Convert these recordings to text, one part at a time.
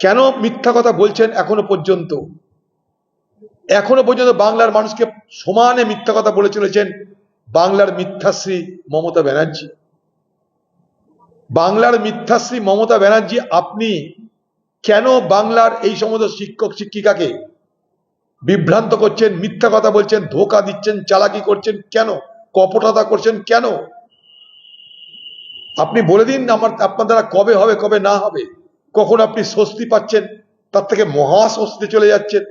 কেন মিথ্যা কথা বলছেন এখনও পর্যন্ত? এখনও পর্যন্ত বাংলার মানুষকে সমানে মিথ্যা কথা বলে চলেছেন বাংলার মিথ্যাশ্রী মমতা ব্যানার্জি। বাংলার মিথ্যাশ্রী মমতা ব্যানার্জি, আপনি কেন বাংলার এই সমস্ত শিক্ষক শিক্ষিকাকে বিভ্রান্ত করছেন, মিথ্যা কথা বলছেন, ধোকা দিচ্ছেন, চালাকি করছেন কেন? কপটতা করছেন কেন? আপনি বলে দিন আমার, আপনার দ্বারা কবে হবে, কবে না হবে? কখন আপনি স্বস্তি পাচ্ছেন? তার থেকে মহা স্বস্তি চলে যাচ্ছেন।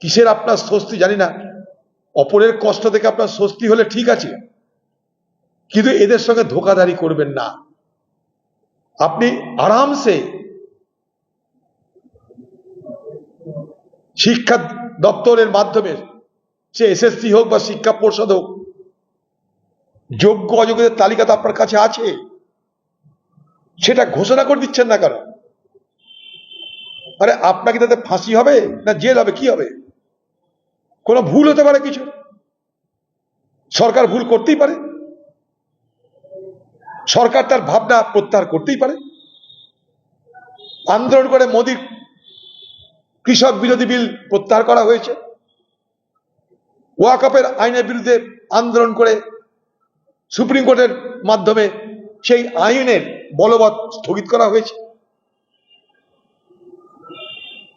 কিসের আপনার স্বস্তি জানি না। অপরের কষ্ট থেকে আপনার স্বস্তি হলে ঠিক আছে। কিন্তু এদের সঙ্গে ধোকাধারি করবেন না। আপনি আরামসে শিক্ষা দপ্তরের মাধ্যমে, সে এসএসসি হোক বা শিক্ষা পর্ষদ হোক, যোগ্য অযোগ্যদের তালিকা তো আপনার কাছে আছে। সেটা ঘোষণা করে দিচ্ছেন না কেন আরে আপনাকে তাতে ফাঁসি হবে? না জেল হবে? কি হবে? কোনো ভুল হতে পারে কিছু? সরকার ভুল করতেই পারে। সরকার তার ভাবনা প্রত্যাহার করতেই পারে। আন্দোলন করে মোদীর কৃষক বিরোধী বিল প্রত্যাহার করা হয়েছে। ওয়াকফের আইনের বিরুদ্ধে আন্দোলন করে সুপ্রিম কোর্টের মাধ্যমে সেই আইনের বলবৎ স্থগিত করা হয়েছে।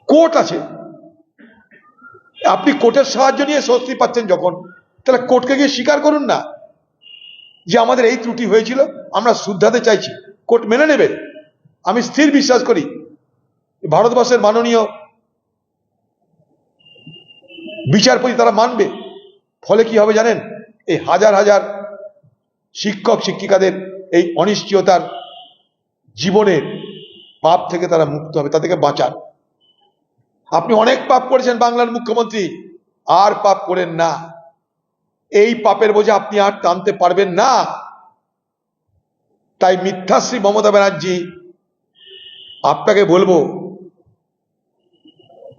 কোর্ট আছে। আপনি কোর্টের সাহায্য নিয়ে স্বস্তি পাচ্ছেন যখন। তাহলে কোর্টকে গিয়ে স্বীকার করুন না যে আমাদের এই ত্রুটি হয়েছিল। আমরা শুদ্ধাতে চাইছি। কোর্ট মেনে নেবে। আমি স্থির বিশ্বাস করি, ভারতবর্ষের মাননীয় বিচারপতি তারা মানবে। ফলে কি হবে জানেন? এই হাজার হাজার শিক্ষক, শিক্ষিকাদের এই অনিশ্চয়তার জীবনের পাপ থেকে তারা মুক্ত হবে, তাদেরকে বাঁচান। আপনি অনেক পাপ করেছেন বাংলার মুখ্যমন্ত্রী, আর পাপ করেন না। এই পাপের বোঝা আপনি আর টানতে পারবেন না। তাই মিথ্যাশ্রী মমতা ব্যানার্জি, আপনাকে বলব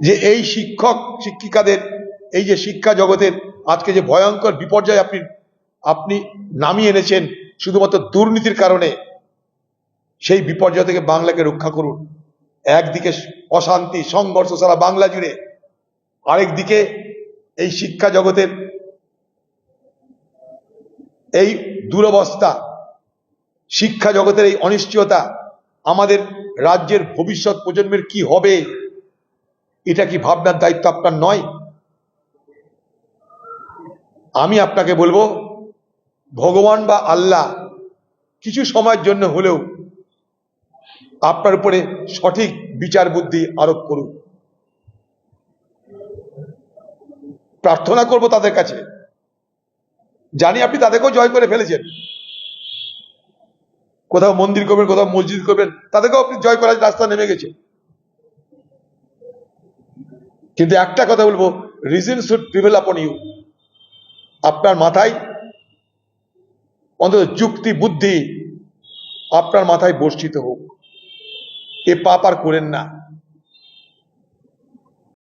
যে এই শিক্ষক শিক্ষিকাদের, এই যে শিক্ষা জগতের আজকে যে ভয়ঙ্কর বিপর্যয় আপনি আপনি নামিয়ে এনেছেন, শুধুমাত্র দুর্নীতির কারণে সেই বিপর্যয় থেকে বাংলাকে রক্ষা করুন। একদিকে অশান্তি, সংঘর্ষ সারা বাংলা জুড়ে। আরেক দিকে এই শিক্ষা জগতের এই দুরবস্থা, শিক্ষা জগতের এই অনিশ্চয়তা, আমাদের রাজ্যের ভবিষ্যৎ প্রজন্মের কি হবে, এটা কি ভাবনার দায়িত্ব আপনার নয়? আমি আপনাকে বলব, ভগবান বা আল্লাহ কিছু সময়ের জন্য হলেও আপনার উপরে সঠিক বিচার বুদ্ধি আরোপ করুন। প্রার্থনা করব তাদের কাছে। জানি আপনি তাদেরকেও জয় করে ফেলেছেন। কোথাও মন্দির করবেন, কোথাও মসজিদ করবেন, তাদেরকেও আপনি জয় করার রাস্তা নেমে গেছে। কিন্তু একটা কথা বলব reason should prevail upon you আপনার মাথায় অন্তত যুক্তি, বুদ্ধি আপনার মাথায় বর্ষিত হোক। এ পাপ আর করেন না।